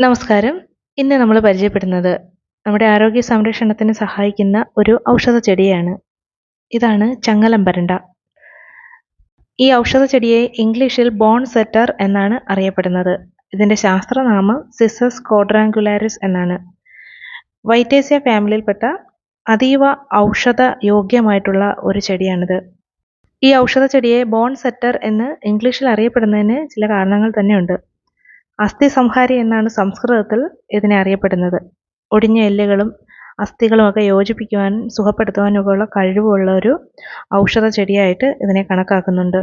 നമസ്കാരം. ഇന്ന് നമ്മൾ പരിചയപ്പെടുന്നത് നമ്മുടെ ആരോഗ്യ സംരക്ഷണത്തിന് സഹായിക്കുന്ന ഒരു ഔഷധ ചെടിയാണ്. ഇതാണ് ചങ്ങലമ്പരണ്ട. ഈ ഔഷധ ചെടിയെ ഇംഗ്ലീഷിൽ ബോൺ സെറ്റർ എന്നാണ് അറിയപ്പെടുന്നത്. ഇതിന്റെ ശാസ്ത്രനാമം സിസസ് കോഡ്രാങ്കുലാരിസ് എന്നാണ്. വൈറ്റേസിയ ഫാമിലിയിൽപ്പെട്ട അതീവ ഔഷധ യോഗ്യമായിട്ടുള്ള ഒരു ചെടിയാണിത്. ഈ ഔഷധ ചെടിയെ ബോൺ സെറ്റർ എന്ന് ഇംഗ്ലീഷിൽ അറിയപ്പെടുന്നതിന് ചില കാരണങ്ങൾ തന്നെയുണ്ട്. അസ്ഥി സംഹാരി എന്നാണ് സംസ്കൃതത്തിൽ ഇതിനെ അറിയപ്പെടുന്നത്. ഒടിഞ്ഞ എല്ലുകളും അസ്ഥികളും ഒക്കെ യോജിപ്പിക്കുവാനും സുഖപ്പെടുത്തുവാനും ഒക്കെ ഉള്ള കഴിവുള്ള ഒരു ഔഷധ ചെടിയായിട്ട് ഇതിനെ കണക്കാക്കുന്നുണ്ട്.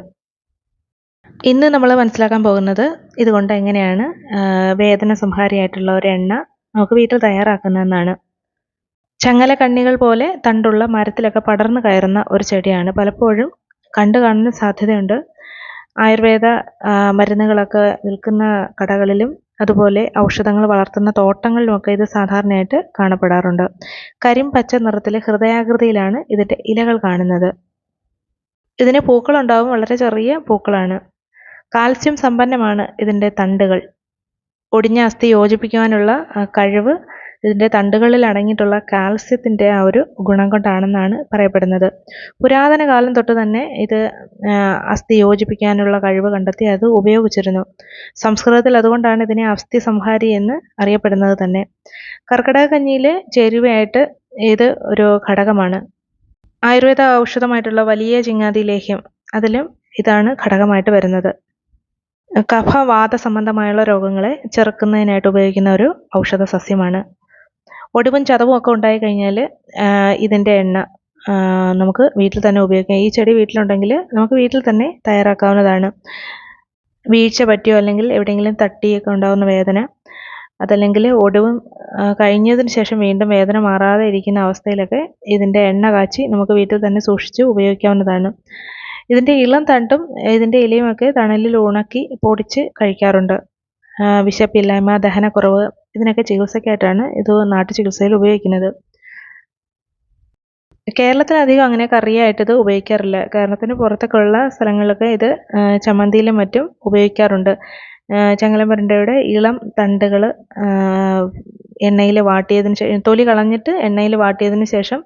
ഇന്ന് നമ്മൾ മനസ്സിലാക്കാൻ പോകുന്നത് ഇതുകൊണ്ട് എങ്ങനെയാണ് വേദന സംഹാരിയായിട്ടുള്ള ഒരു എണ്ണ നമുക്ക് വീട്ടിൽ തയ്യാറാക്കുന്നതെന്നാണ്. ചങ്ങല കണ്ണികൾ പോലെ തണ്ടുള്ള മരത്തിലൊക്കെ പടർന്നു കയറുന്ന ഒരു ചെടിയാണ്. പലപ്പോഴും കണ്ടു കാണുന്ന സാധ്യതയുണ്ട്. ആയുർവേദ മരുന്നുകളൊക്കെ വിൽക്കുന്ന കടകളിലും അതുപോലെ ഔഷധങ്ങൾ വളർത്തുന്ന തോട്ടങ്ങളിലുമൊക്കെ ഇത് സാധാരണയായിട്ട് കാണപ്പെടാറുണ്ട്. കരിം പച്ച നിറത്തിൽ ഹൃദയാകൃതിയിലാണ് ഇതിന്റെ ഇലകൾ കാണുന്നത്. ഇതിന് പൂക്കളുണ്ടാവും വളരെ ചെറിയ പൂക്കളാണ്. കാൽസ്യം സമ്പന്നമാണ് ഇതിന്റെ തണ്ടുകൾ. ഒടിഞ്ഞ അസ്ഥി യോജിപ്പിക്കുവാനുള്ള കഴിവ് ഇതിന്റെ തണ്ടുകളിൽ അടങ്ങിയിട്ടുള്ള കാൽസ്യത്തിന്റെ ആ ഒരു ഗുണം കൊണ്ടാണെന്നാണ് പറയപ്പെടുന്നത്. പുരാതന കാലം തൊട്ട് തന്നെ ഇത് അസ്ഥി യോജിപ്പിക്കാനുള്ള കഴിവ് കണ്ടെത്തി അത് ഉപയോഗിച്ചിരുന്നു. സംസ്കൃതത്തിൽ അതുകൊണ്ടാണ് ഇതിനെ അസ്ഥി സംഹാരി എന്ന് അറിയപ്പെടുന്നത് തന്നെ. കർക്കിടക കഞ്ഞിയിലെ ചേരുവയായിട്ട് ഇത് ഒരു ഘടകമാണ്. ആയുർവേദ ഔഷധമായിട്ടുള്ള വലിയ ചിങ്ങാതി ലേഹ്യം അതിലും ഇതാണ് ഘടകമായിട്ട് വരുന്നത്. കഫ വാത സംബന്ധമായുള്ള രോഗങ്ങളെ ചെറുക്കുന്നതിനായിട്ട് ഉപയോഗിക്കുന്ന ഒരു ഔഷധ സസ്യമാണ് ഒടിവും ചതവും ഒക്കെ ഉണ്ടായി കഴിഞ്ഞാൽ ഇതിന്റെ എണ്ണ നമുക്ക് വീട്ടിൽ തന്നെ ഉപയോഗിക്കാം. ഈ ചെടി വീട്ടിലുണ്ടെങ്കിൽ നമുക്ക് വീട്ടിൽ തന്നെ തയ്യാറാക്കാവുന്നതാണ്. വീഴ്ച പറ്റിയോ അല്ലെങ്കിൽ എവിടെയെങ്കിലും തട്ടിയൊക്കെ ഉണ്ടാകുന്ന വേദന അതല്ലെങ്കിൽ ഒടിവും കഴിഞ്ഞതിന് ശേഷം വീണ്ടും വേദന മാറാതെ ഇരിക്കുന്ന അവസ്ഥയിലൊക്കെ ഇതിന്റെ എണ്ണ കാച്ചി നമുക്ക് വീട്ടിൽ തന്നെ സൂക്ഷിച്ച് ഉപയോഗിക്കാവുന്നതാണ്. ഇതിന്റെ ഇളം തണ്ടും ഇതിന്റെ ഇലയുമൊക്കെ തണലിൽ ഉണക്കി പൊടിച്ച് കഴിക്കാറുണ്ട്. വിശപ്പില്ലായ്മ ദഹനക്കുറവ് ഇതിനൊക്കെ ചികിത്സയ്ക്കായിട്ടാണ് ഇത് നാട്ടു ചികിത്സയിൽ ഉപയോഗിക്കുന്നത്. കേരളത്തിൽ അധികം അങ്ങനെ കറിയായിട്ട് ഇത് ഉപയോഗിക്കാറില്ല. കേരളത്തിന് പുറത്തൊക്കെ ഉള്ള സ്ഥലങ്ങളിലൊക്കെ ഇത് ചമ്മന്തിയിലും മറ്റും ഉപയോഗിക്കാറുണ്ട്. ചങ്ങലമരണ്ടയുടെ ഇളം തണ്ടുകൾ എണ്ണയിൽ വാട്ടിയതിന് ശേഷം തൊലി കളഞ്ഞിട്ട് എണ്ണയിൽ വാട്ടിയതിന് ശേഷം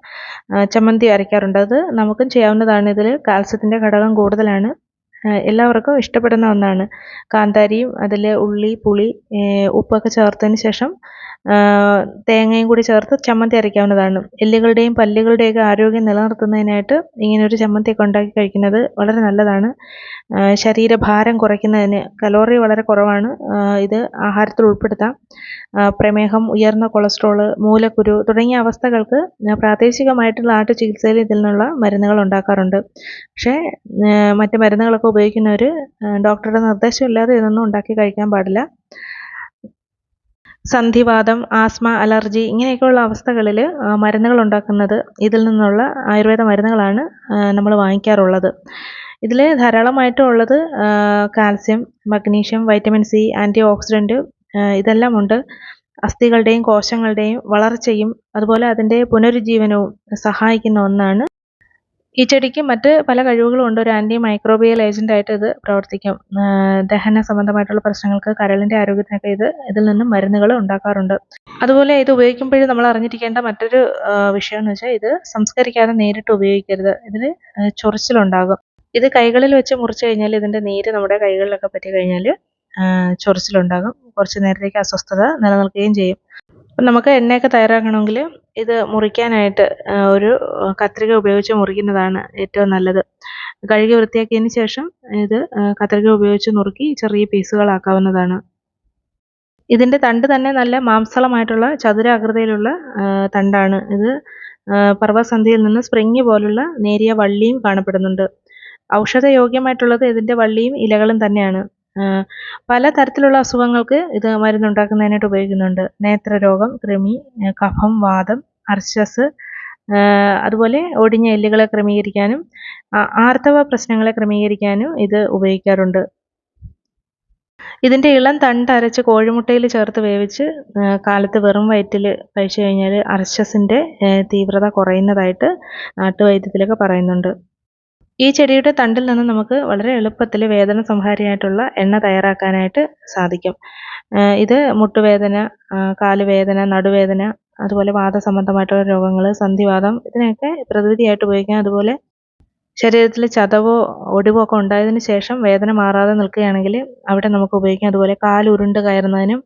ചമ്മന്തി അരയ്ക്കാറുണ്ട്. അത് നമുക്കും ചെയ്യാവുന്നതാണ്. ഇതിൽ കാൽസ്യത്തിന്റെ ഘടകം കൂടുതലാണ്. എല്ലാവർക്കും ഇഷ്ടപ്പെടുന്ന ഒന്നാണ്. കാന്താരിയും അതിൽ ഉള്ളി പുളി ഉപ്പൊക്കെ ചേർത്തതിന് ശേഷം തേങ്ങയും കൂടി ചേർത്ത് ചമ്മന്തി അരയ്ക്കാവുന്നതാണ്. എല്ലുകളുടെയും പല്ലുകളുടെയൊക്കെ ആരോഗ്യം നിലനിർത്തുന്നതിനായിട്ട് ഇങ്ങനൊരു ചമ്മന്തിയൊക്കെ ഉണ്ടാക്കി കഴിക്കുന്നത് വളരെ നല്ലതാണ്. ശരീരഭാരം കുറയ്ക്കുന്നതിന് കലോറി വളരെ കുറവാണ്. ഇത് ആഹാരത്തിൽ ഉൾപ്പെടുത്താം. പ്രമേഹം ഉയർന്ന കൊളസ്ട്രോൾ മൂലക്കുരു തുടങ്ങിയ അവസ്ഥകൾക്ക് പ്രാദേശികമായിട്ടുള്ള നാട്ടു ചികിത്സയിൽ ഇതിൽ നിന്നുള്ള മരുന്നുകൾ ഉണ്ടാക്കാറുണ്ട്. പക്ഷേ മറ്റ് മരുന്നുകളൊക്കെ ഉപയോഗിക്കുന്നവർ ഡോക്ടറുടെ നിർദ്ദേശമില്ലാതെ ഇതൊന്നും ഉണ്ടാക്കി കഴിക്കാൻ പാടില്ല. സന്ധിവാതം ആസ്മ അലർജി ഇങ്ങനെയൊക്കെയുള്ള അവസ്ഥകളിൽ മരുന്നുകൾ ഉണ്ടാക്കുന്നത് ഇതിൽ നിന്നുള്ള ആയുർവേദ മരുന്നുകളാണ് നമ്മൾ വാങ്ങിക്കാറുള്ളത്. ഇതിൽ ധാരാളമായിട്ടും ഉള്ളത് calcium magnesium vitamin C antioxidant ഇതെല്ലാം ഉണ്ട് അസ്ഥികളുടെയും കോശങ്ങളുടെയും വളർച്ചയും അതുപോലെ അതിന്റെ പുനരുജ്ജീവനവും സഹായിക്കുന്ന ഒന്നാണ് ഈ ചെടിക്ക് മറ്റ് പല കഴിവുകളും ഉണ്ട്. ഒരു ആന്റി മൈക്രോബിയൽ ഏജന്റായിട്ട് ഇത് പ്രവർത്തിക്കും. ദഹന സംബന്ധമായിട്ടുള്ള പ്രശ്നങ്ങൾക്ക് കരളിന്റെ ആരോഗ്യത്തിനൊക്കെ ഇത് ഇതിൽ നിന്നും മരുന്നുകൾ ഉണ്ടാക്കാറുണ്ട്. അതുപോലെ ഇത് ഉപയോഗിക്കുമ്പോഴും നമ്മൾ അറിഞ്ഞിരിക്കേണ്ട മറ്റൊരു വിഷയം എന്ന് വെച്ചാൽ ഇത് സംസ്കരിക്കാതെ നേരിട്ട് ഉപയോഗിക്കരുത്. ഇതിൽ ചൊറിച്ചിലുണ്ടാകും. ഇത് കൈകളിൽ വെച്ച് മുറിച്ച് കഴിഞ്ഞാൽ ഇതിന്റെ നീര് നമ്മുടെ കൈകളിലൊക്കെ പറ്റി കഴിഞ്ഞാൽ ചൊറിച്ചിലുണ്ടാകും. കുറച്ച് നേരത്തേക്ക് അസ്വസ്ഥത നിലനിൽക്കുകയും ചെയ്യും. അപ്പം നമുക്ക് എണ്ണയൊക്കെ തയ്യാറാക്കണമെങ്കിൽ ഇത് മുറിക്കാനായിട്ട് ഒരു കത്രിക ഉപയോഗിച്ച് മുറിക്കുന്നതാണ് ഏറ്റവും നല്ലത്. കഴുകി വൃത്തിയാക്കിയതിന് ശേഷം ഇത് കത്രിക ഉപയോഗിച്ച് നുറുക്കി ചെറിയ പീസുകളാക്കാവുന്നതാണ്. ഇതിന്റെ തണ്ട് തന്നെ നല്ല മാംസളമായിട്ടുള്ള ചതുരാകൃതിയിലുള്ള തണ്ടാണ് ഇത്. പർവസന്ധിയിൽ നിന്ന് സ്പ്രിങ് പോലുള്ള നേരിയ വള്ളിയും കാണപ്പെടുന്നുണ്ട്. ഔഷധയോഗ്യമായിട്ടുള്ളത് ഇതിന്റെ വള്ളിയും ഇലകളും തന്നെയാണ്. പല തരത്തിലുള്ള അസുഖങ്ങൾക്ക് ഇത് മരുന്നുണ്ടാക്കുന്നതിനായിട്ട് ഉപയോഗിക്കുന്നുണ്ട്. നേത്രരോഗം കൃമി കഫം വാദം അർശസ് അതുപോലെ ഒടിഞ്ഞ എല്ലുകളെ ക്രമീകരിക്കാനും ആർത്തവ പ്രശ്നങ്ങളെ ക്രമീകരിക്കാനും ഇത് ഉപയോഗിക്കാറുണ്ട്. ഇതിന്റെ ഇളം തണ്ട് അരച്ച് കോഴിമുട്ടയിൽ ചേർത്ത് വേവിച്ച് കാലത്ത് വെറും വയറ്റിൽ കഴിച്ചു കഴിഞ്ഞാൽ അർശസിന്റെ തീവ്രത കുറയുന്നതായിട്ട് നാട്ടുവൈദ്യത്തിലൊക്കെ പറയുന്നുണ്ട്. ഈ ചെടിയുടെ തണ്ടിൽ നിന്ന് നമുക്ക് വളരെ എളുപ്പത്തിൽ വേദന സംഹാരിയായിട്ടുള്ള എണ്ണ തയ്യാറാക്കാനായിട്ട് സാധിക്കും. ഇത് മുട്ടുവേദന കാലുവേദന നടുവേദന അതുപോലെ വാദസംബന്ധമായിട്ടുള്ള രോഗങ്ങൾ സന്ധിവാദം ഇതിനെയൊക്കെ പ്രതിവിധിയായിട്ട് ഉപയോഗിക്കാം. അതുപോലെ ശരീരത്തിൽ ചതവോ ഒടിവോ ഒക്കെ ഉണ്ടായതിന് ശേഷം വേദന മാറാതെ നിൽക്കുകയാണെങ്കിൽ അവിടെ നമുക്ക് ഉപയോഗിക്കാം. അതുപോലെ കാൽ ഉരുണ്ട് കയറുന്നതിനും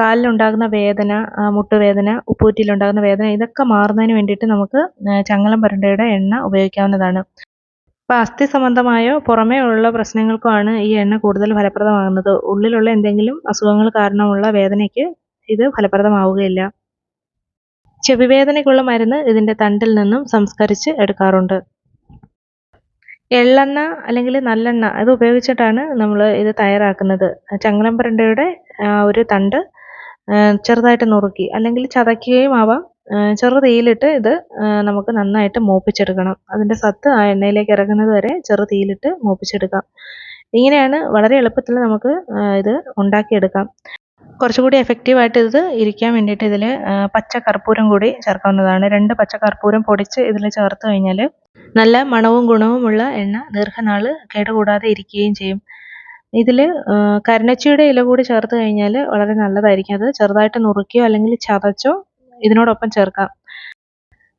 കാലിലുണ്ടാകുന്ന വേദന മുട്ടുവേദന ഉപ്പൂറ്റിയിലുണ്ടാകുന്ന വേദന ഇതൊക്കെ മാറുന്നതിന് വേണ്ടിയിട്ട് നമുക്ക് ചങ്ങലം പരണ്ടയുടെ എണ്ണ ഉപയോഗിക്കാവുന്നതാണ്. അപ്പോൾ അസ്ഥി സംബന്ധമായോ പുറമേ ഉള്ള പ്രശ്നങ്ങൾക്കുമാണ് ഈ എണ്ണ കൂടുതൽ ഫലപ്രദമാകുന്നത്. ഉള്ളിലുള്ള എന്തെങ്കിലും അസുഖങ്ങൾ കാരണമുള്ള വേദനയ്ക്ക് ഇത് ഫലപ്രദമാവുകയില്ല. ചെവിവേദനയ്ക്കുള്ള മരുന്ന് ഇതിന്റെ തണ്ടിൽ നിന്നും സംസ്കരിച്ച് എടുക്കാറുണ്ട്. എള്ളെണ്ണ അല്ലെങ്കിൽ നല്ലെണ്ണ അത് ഉപയോഗിച്ചിട്ടാണ് നമ്മൾ ഇത് തയ്യാറാക്കുന്നത്. ചങ്ങലം പറണ്ടയുടെ ഒരു തണ്ട് ചെറുതായിട്ട് നുറുക്കി അല്ലെങ്കിൽ ചതയ്ക്കുകയും ആവാം. ചെറു തീയിലിട്ട് ഇത് നമുക്ക് നന്നായിട്ട് മൂപ്പിച്ചെടുക്കണം. അതിന്റെ സത്ത് ആ എണ്ണയിലേക്ക് ഇറങ്ങുന്നത് വരെ ചെറു തീയിലിട്ട് മൂപ്പിച്ചെടുക്കാം. ഇങ്ങനെയാണ് വളരെ എളുപ്പത്തിൽ നമുക്ക് ഇത് ഉണ്ടാക്കിയെടുക്കാം. കുറച്ചുകൂടി എഫക്റ്റീവായിട്ട് ഇത് ഇരിക്കാൻ വേണ്ടിയിട്ട് ഇതിൽ പച്ച കർപ്പൂരം കൂടി ചേർക്കാവുന്നതാണ്. രണ്ട് പച്ച കർപ്പൂരം പൊടിച്ച് ഇതിൽ ചേർത്ത് കഴിഞ്ഞാൽ നല്ല മണവും ഗുണവുമുള്ള എണ്ണ ദീർഘനാൾ കേടുകൂടാതെ ഇരിക്കുകയും ചെയ്യും. ഇതിൽ കരുണച്ചിയുടെ ഇല കൂടി ചേർത്ത് കഴിഞ്ഞാൽ വളരെ നല്ലതായിരിക്കും. അത് ചെറുതായിട്ട് നുറുക്കിയോ അല്ലെങ്കിൽ ചതച്ചോ ഇതിനോടൊപ്പം ചേർക്കാം.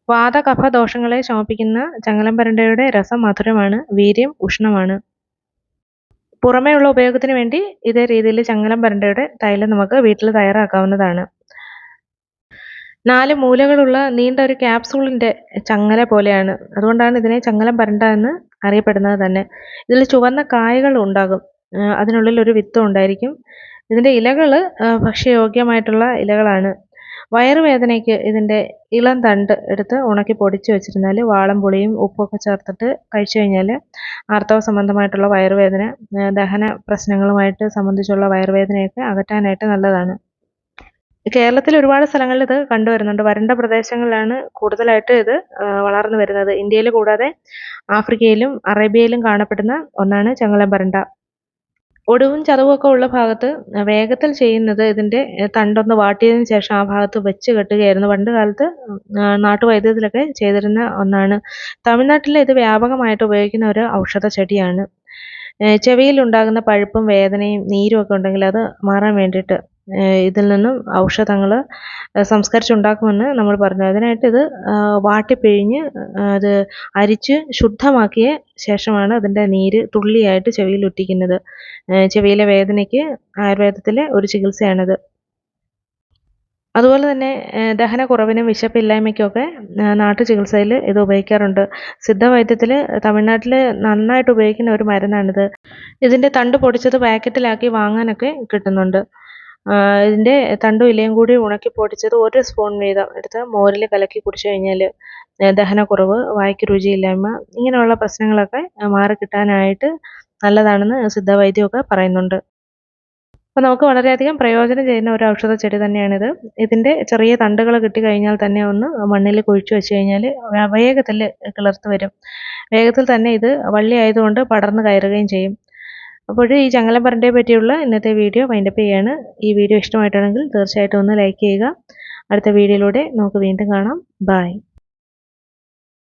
വാത കഫ ദോഷങ്ങളെ ശമിപ്പിക്കുന്ന ചങ്ങലം പരണ്ടയുടെ രസം മധുരമാണ് വീര്യം ഉഷ്ണമാണ്. പുറമേയുള്ള ഉപയോഗത്തിന് വേണ്ടി ഇതേ രീതിയിൽ ചങ്ങലം പരണ്ടയുടെ തൈലം നമുക്ക് വീട്ടിൽ തയ്യാറാക്കാവുന്നതാണ്. നാല് മൂലകളുള്ള നീണ്ട ഒരു ക്യാപ്സൂളിന്റെ ചങ്ങല പോലെയാണ്. അതുകൊണ്ടാണ് ഇതിനെ ചങ്ങലം പരണ്ട എന്ന് അറിയപ്പെടുന്നത് തന്നെ. ഇതിൽ ചുവന്ന കായകൾ ഉണ്ടാകും. അതിനുള്ളിൽ ഒരു വിത്തം ഉണ്ടായിരിക്കും. ഇതിന്റെ ഇലകൾ ഭക്ഷ്യയോഗ്യമായിട്ടുള്ള ഇലകളാണ്. വയറുവേദനയ്ക്ക് ഇതിന്റെ ഇളം തണ്ട് എടുത്ത് ഉണക്കി പൊടിച്ച് വെച്ചിരുന്നാൽ വാളം പുളിയും ഉപ്പൊക്കെ ചേർത്തിട്ട് കഴിച്ചു കഴിഞ്ഞാൽ ആർത്തവ സംബന്ധമായിട്ടുള്ള വയറുവേദന ദഹന പ്രശ്നങ്ങളുമായിട്ട് സംബന്ധിച്ചുള്ള വയറുവേദനയൊക്കെ അകറ്റാനായിട്ട് നല്ലതാണ്. കേരളത്തിൽ ഒരുപാട് സ്ഥലങ്ങളിൽ ഇത് കണ്ടുവരുന്നുണ്ട്. വരണ്ട പ്രദേശങ്ങളിലാണ് കൂടുതലായിട്ട് ഇത് വളർന്നു വരുന്നത്. ഇന്ത്യയിൽ കൂടാതെ ആഫ്രിക്കയിലും അറേബ്യയിലും കാണപ്പെടുന്ന ഒന്നാണ് ചെങ്ങലം പരണ്ട ഒടിവും ചതവുമൊക്കെ ഉള്ള ഭാഗത്ത് വേഗത്തിൽ ചെയ്യുന്നത് ഇതിന്റെ തണ്ടൊന്ന് വാട്ടിയതിന് ശേഷം ആ ഭാഗത്ത് വെച്ച് കെട്ടുകയായിരുന്നു. പണ്ട് കാലത്ത് നാട്ടുവൈദ്യത്തിലൊക്കെ ചെയ്തിരുന്ന ഒന്നാണ്. തമിഴ്നാട്ടിൽ ഇത് വ്യാപകമായിട്ട് ഉപയോഗിക്കുന്ന ഒരു ഔഷധ ചെടിയാണ്. ചെവിയിൽ ഉണ്ടാകുന്ന പഴുപ്പും വേദനയും നീരും ഒക്കെ ഉണ്ടെങ്കിൽ അത് മാറാൻ വേണ്ടിയിട്ട് ഇതിൽ നിന്നും ഔഷധങ്ങൾ സംസ്കരിച്ചുണ്ടാക്കുമെന്ന് നമ്മൾ പറഞ്ഞു. അതിനായിട്ട് ഇത് വാട്ടിപ്പിഴിഞ്ഞ് അത് അരിച്ച് ശുദ്ധമാക്കിയ ശേഷമാണ് അതിന്റെ നീര് തുള്ളിയായിട്ട് ചെവിയിൽ ഒറ്റിക്കുന്നത് ചെവിയിലെ വേദനയ്ക്ക് ആയുർവേദത്തിലെ ഒരു ചികിത്സയാണിത്. അതുപോലെ തന്നെ ദഹനക്കുറവിനും വിശപ്പില്ലായ്മയ്ക്കൊക്കെ നാട്ടു ചികിത്സയിൽ ഇത് ഉപയോഗിക്കാറുണ്ട്. സിദ്ധവൈദ്യത്തിൽ തമിഴ്നാട്ടിൽ നന്നായിട്ട് ഉപയോഗിക്കുന്ന ഒരു മരുന്നാണിത്. ഇതിന്റെ തണ്ട് പൊടിച്ചത് പാക്കറ്റിലാക്കി വാങ്ങാനൊക്കെ കിട്ടുന്നുണ്ട്. ഇതിന്റെ തണ്ടും ഇലയും കൂടി ഉണക്കി പൊടിച്ചത് ഒരു സ്പൂൺ വീതം എടുത്ത് മോരിൽ കലക്കി കുടിച്ചു കഴിഞ്ഞാൽ ദഹനക്കുറവ് വായ്ക്ക് രുചിയില്ലായ്മ ഇങ്ങനെയുള്ള പ്രശ്നങ്ങളൊക്കെ മാറിക്കിട്ടാനായിട്ട് നല്ലതാണെന്ന് സിദ്ധവൈദ്യമൊക്കെ പറയുന്നുണ്ട്. അപ്പോൾ നമുക്ക് വളരെയധികം പ്രയോജനം ചെയ്യുന്ന ഒരു ഔഷധ ചെടി തന്നെയാണിത്. ഇതിന്റെ ചെറിയ തണ്ടുകൾ കിട്ടി കഴിഞ്ഞാൽ തന്നെ ഒന്ന് മണ്ണിൽ കുഴിച്ചു വെച്ച് കഴിഞ്ഞാൽ വേഗത്തിൽ കിളിർത്ത് വരും. വേഗത്തിൽ തന്നെ ഇത് വള്ളി ആയതുകൊണ്ട് പടർന്ന് കയറുകയും ചെയ്യും. അപ്പോൾ ഈ ചങ്ങലപ്പറണ്ടയെ പറ്റിയുള്ള ഇന്നത്തെ വീഡിയോ വൈൻഡപ്പ് ചെയ്യാണ്. ഈ വീഡിയോ ഇഷ്ടമായിട്ടുണ്ടെങ്കിൽ തീർച്ചയായിട്ടും ഒന്ന് ലൈക്ക് ചെയ്യുക. അടുത്ത വീഡിയോയിലൂടെ നമുക്ക് വീണ്ടും കാണാം. ബായ്